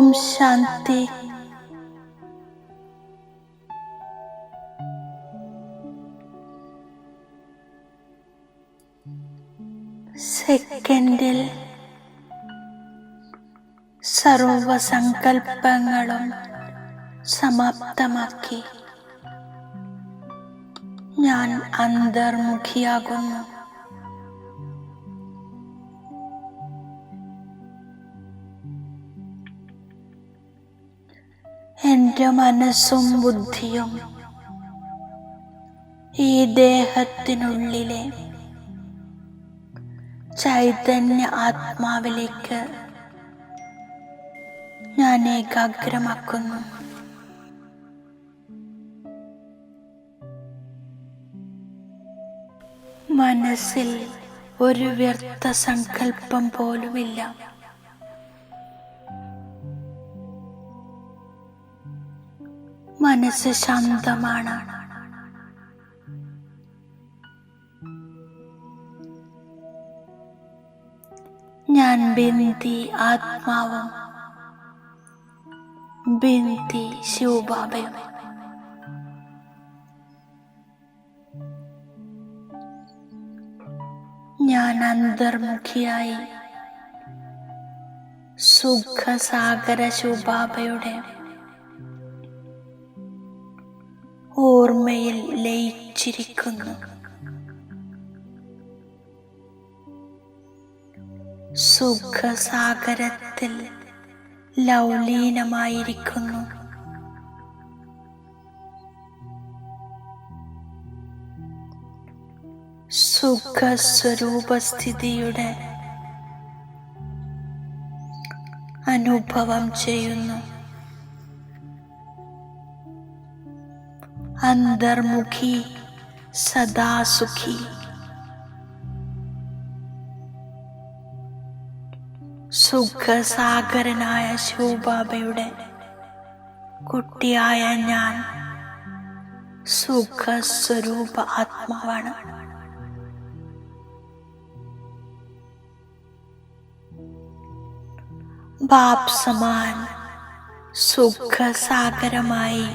ഓം ശാന്തി. സെക്കൻഡിൽ സർവസങ്കൽപ്പങ്ങളും സമാപ്തമാക്കി. ഞാൻ അന്തർമുഖിയാകുന്നു. എന്റെ മനസ്സും ബുദ്ധിയും ഈ ദേഹത്തിനുള്ളിലെ ചൈതന്യ ആത്മാവിലേക്ക് ഞാൻ ഏകാഗ്രമാക്കുന്നു. മനസ്സിൽ ഒരു വ്യർത്ഥ സങ്കല്പം പോലുമില്ല. മനസ്സ് ശാന്തമാണ്. ഞാൻ ബിന്ദി ആത്മാവും. ബിന്ദി ശിവബാബയും. ഞാൻ അന്തർമുഖിയായി. സുഖസാഗര ശിവബാബയുടെ ഓർമ്മയിൽ ലയിച്ചിരിക്കുന്നു. സുഖസാഗരത്തിൽ ലൗലീനമായിരിക്കുന്നു. സുഖസ്വരൂപസ്ഥിതിയുടെ അനുഭവം ചെയ്യുന്നു. അന്തർമുഖി സദാ സുഖി സുഖസാഗരനായ ശിവബാബയുടെ കുട്ടിയായ ഞാൻ സുഖസ്വരൂപ ആത്മാവാണ്. ബാപ് സമാൻ സുഖസാഗരമായി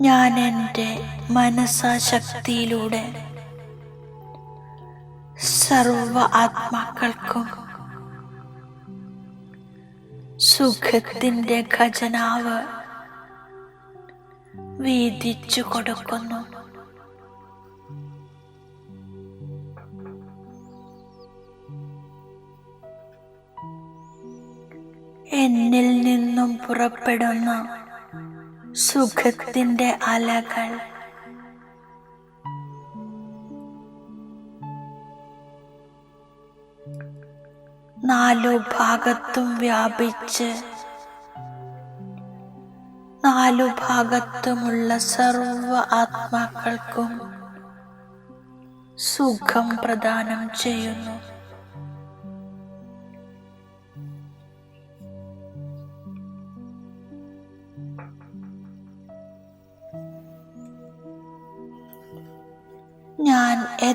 ഞാൻ എന്റെ മനസ്സാശക്തിയിലൂടെ സർവ ആത്മാക്കൾക്കും സുഖത്തിന്റെ ഖജനാവ് വീതിച്ചു കൊടുക്കുന്നു. എന്നിൽ നിന്നും പുറപ്പെടുന്ന സുഖത്തിന്റെ അലകൾ. നാലു ഭാഗത്തും വ്യാപിച്ച് നാലു ഭാഗത്തുമുള്ള സർവ ആത്മാക്കൾക്കും സുഖം പ്രദാനം ചെയ്യുന്നു.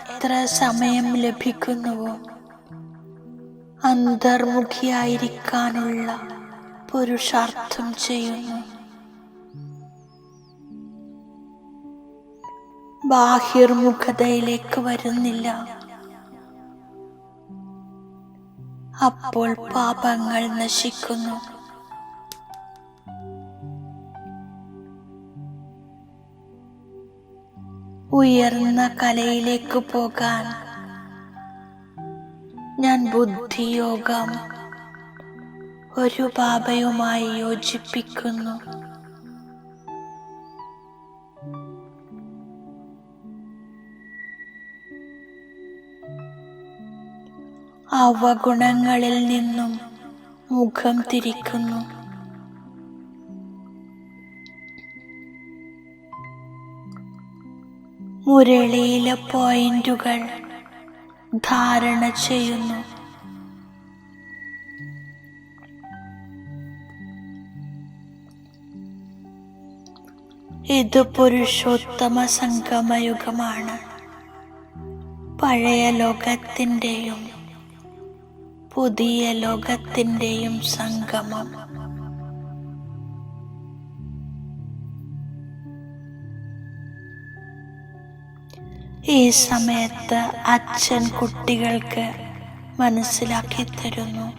എത്ര സമയം ലഭിക്കുന്നുവോ? അന്തർമുഖിയായിരിക്കാനുള്ള പുരുഷാർത്ഥം ചെയ്യുന്നു. ബാഹ്യർമുഖതയിലേക്ക് വരുന്നില്ല. അപ്പോൾ പാപങ്ങൾ നശിക്കുന്നു. ഉയർന്ന കലയിലേക്ക് പോകാൻ ഞാൻ ബുദ്ധിയോഗം ഒരു പാപയുമായി യോജിപ്പിക്കുന്നു. അവഗുണങ്ങളിൽ നിന്നും മുഖം തിരിക്കുന്നു. മുരളിയിലെ പോയിന്റുകൾ ധാരണ ചെയ്യുന്നു. ഇത് പുരുഷോത്തമ സംഗമയുഗമാണ്. പഴയ ലോകത്തിന്റെയും പുതിയ ലോകത്തിന്റെയും സംഗമം. ഈ സമയത്ത് അച്ഛൻ കുട്ടികൾക്ക് മനസ്സിലാക്കി തരുന്നു.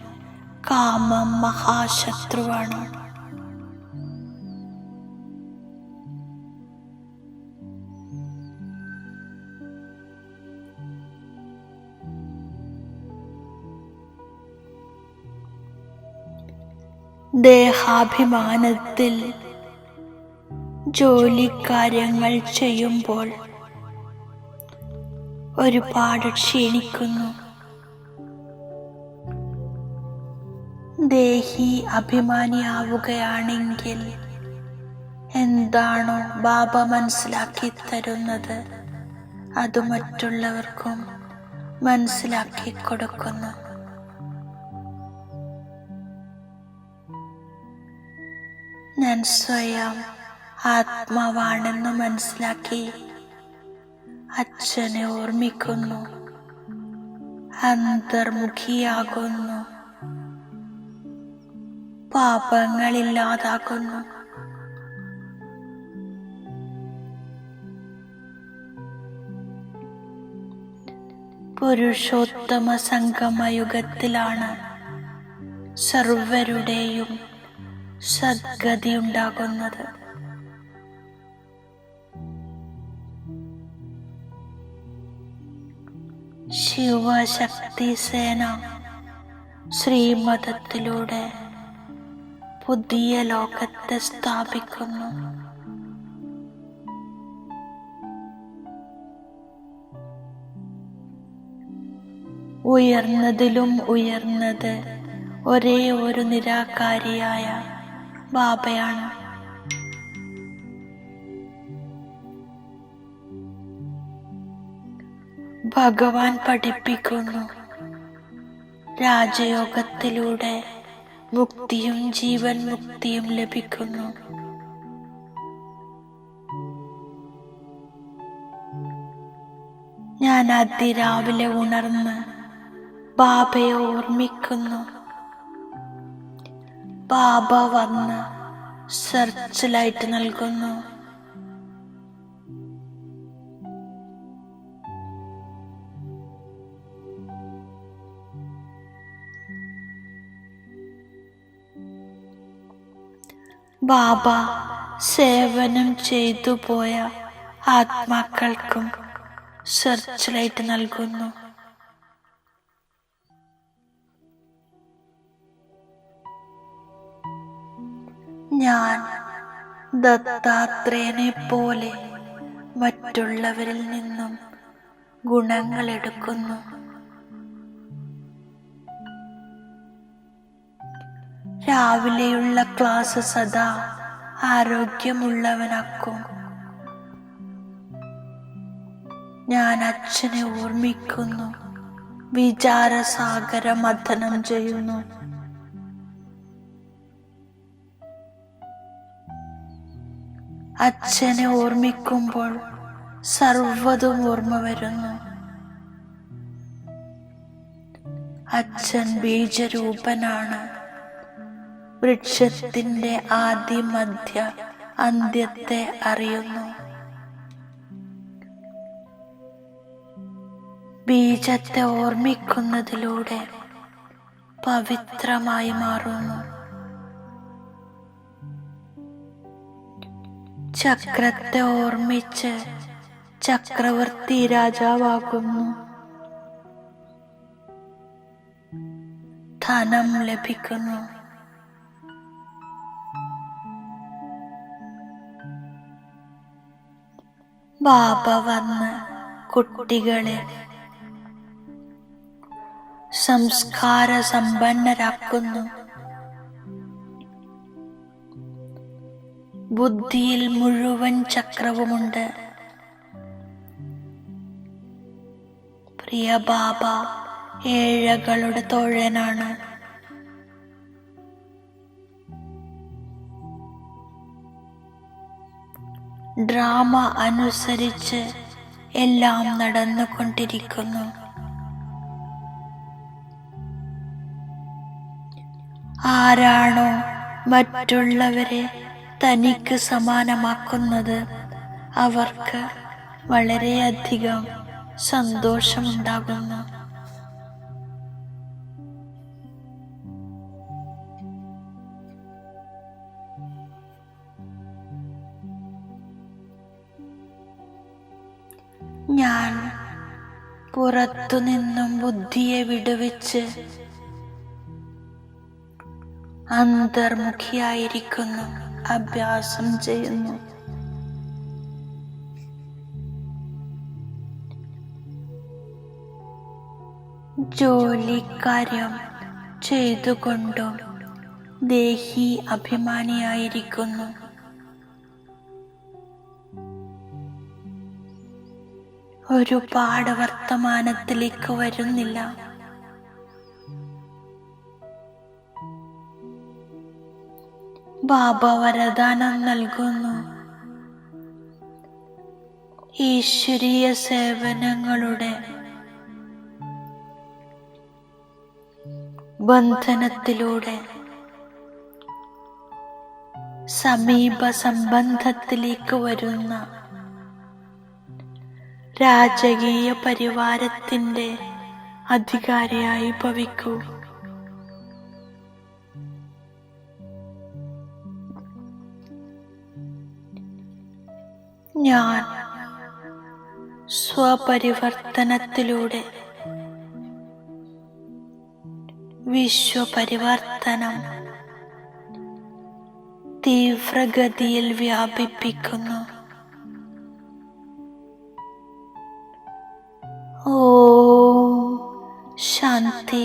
കാമം മഹാശത്രുവാണ്. ദേഹാഭിമാനത്തിൽ ജോലിക്കാര്യങ്ങൾ ചെയ്യുമ്പോൾ ഒരുപാട് ക്ഷീണിക്കുന്നു. ദേഹി അഭിമാനിയാവുകയാണെങ്കിൽ എന്താണോ ബാബ മനസ്സിലാക്കി തരുന്നത് അത് മറ്റുള്ളവർക്കും മനസ്സിലാക്കി കൊടുക്കുന്നു. ഞാൻ സ്വയം ആത്മാവാണെന്ന് മനസ്സിലാക്കി അച്ഛനെ ഓർമ്മിക്കുന്നു. അന്തർമുഖിയാകുന്നു. പാപങ്ങളില്ലാതാകുന്നു. പുരുഷോത്തമ സംഗമയുഗത്തിലാണ് സർവരുടെയും സദ്ഗതി ഉണ്ടാകുന്നത് ശിവശക്തി സേന ശ്രീമതത്തിലൂടെ പുതിയ ലോകത്തെ സ്ഥാപിക്കുന്നു. ഉയർന്നതിലും ഉയർന്നത് ഒരേ ഒരു നിരാകാരിയായ ബാബയാണ്. ഭഗവാൻ പഠിപ്പിക്കുന്നു. രാജയോഗത്തിലൂടെ മുക്തിയും ജീവൻ മുക്തിയും ലഭിക്കുന്നു. ഞാൻ അതിരാവിലെ ഉണർന്ന് ബാബയെ ഓർമ്മിക്കുന്നു. ബാബ വന്ന് സെർച്ച് ലൈറ്റ് നൽകുന്നു. ബാബ സേവനം ചെയ്തു പോയ ആത്മാക്കൾക്കും സെർച്ച് ലൈറ്റ് നൽകുന്നു. ഞാൻ ദത്താത്രേയനെ പോലെ മറ്റുള്ളവരിൽ നിന്നും ഗുണങ്ങൾ എടുക്കുന്നു രാവിലെയുള്ള ക്ലാസ് സദാ ആരോഗ്യമുള്ളവനാക്കും. ഞാൻ അച്ഛനെ ഓർമ്മിക്കുന്നു. വിചാരസാഗര മഥനം ചെയ്യുന്നു. അച്ഛനെ ഓർമ്മിക്കുമ്പോൾ സർവതും ഓർമ്മ വരുന്നു. അച്ഛൻ ബീജരൂപനാണ്. വൃക്ഷത്തിന്റെ ആദ്യ മധ്യ അന്ത്യത്തെ അറിയുന്നു. ബീജത്തെ ഓർമ്മിക്കുന്നതിലൂടെ പവിത്രമായി മാറുന്നു. ചക്രത്തെ ഓർമ്മിച്ച് ചക്രവർത്തി രാജാവാകുന്നു. ധനം ലഭിക്കുന്നു. ബാബ വന്ന് കുട്ടികളെ സംസ്കാര സമ്പന്നരാക്കുന്നു. ബുദ്ധിയിൽ മുഴുവൻ ചക്രവുമുണ്ട്. പ്രിയ ബാബ ഏഴകളുടെ തോഴനാണ്. ഡ്രാമ അനുസരിച്ച് എല്ലാം നടന്നുകൊണ്ടിരിക്കുന്നു. ആരാണോ മറ്റുള്ളവരെ തനിക്ക് സമാനമാക്കുന്നത് അവർക്ക് വളരെയധികം സന്തോഷമുണ്ടാകുന്നു. ഞാൻ പുറത്തുനിന്നും ബുദ്ധിയെ വിടുവിച്ച് അന്തർമുഖിയായിരിക്കുന്നു അഭ്യാസം ചെയ്യുന്നു. ജോലിക്കാര്യം ചെയ്തുകൊണ്ടും ദേഹി അഭിമാനിയായിരിക്കുന്നു. ഒരുപാട് വർത്തമാനത്തിലേക്ക് വരുന്നില്ല. ബാബ വരദാനം നൽകുന്നു. ഈശ്വരീയ സേവനങ്ങളുടെ ബന്ധനത്തിലൂടെ സമീപ സംബന്ധത്തിലേക്ക് വരുന്ന രാജകീയ പരിവാരത്തിന്റെ അധികാരിയായി ഭവിക്കൂ. ഞാൻ സ്വപരിവർത്തനത്തിലൂടെ വിശ്വപരിവർത്തനം തീവ്രഗതിയിൽ വ്യാപിപ്പിക്കുന്നു. শান্তি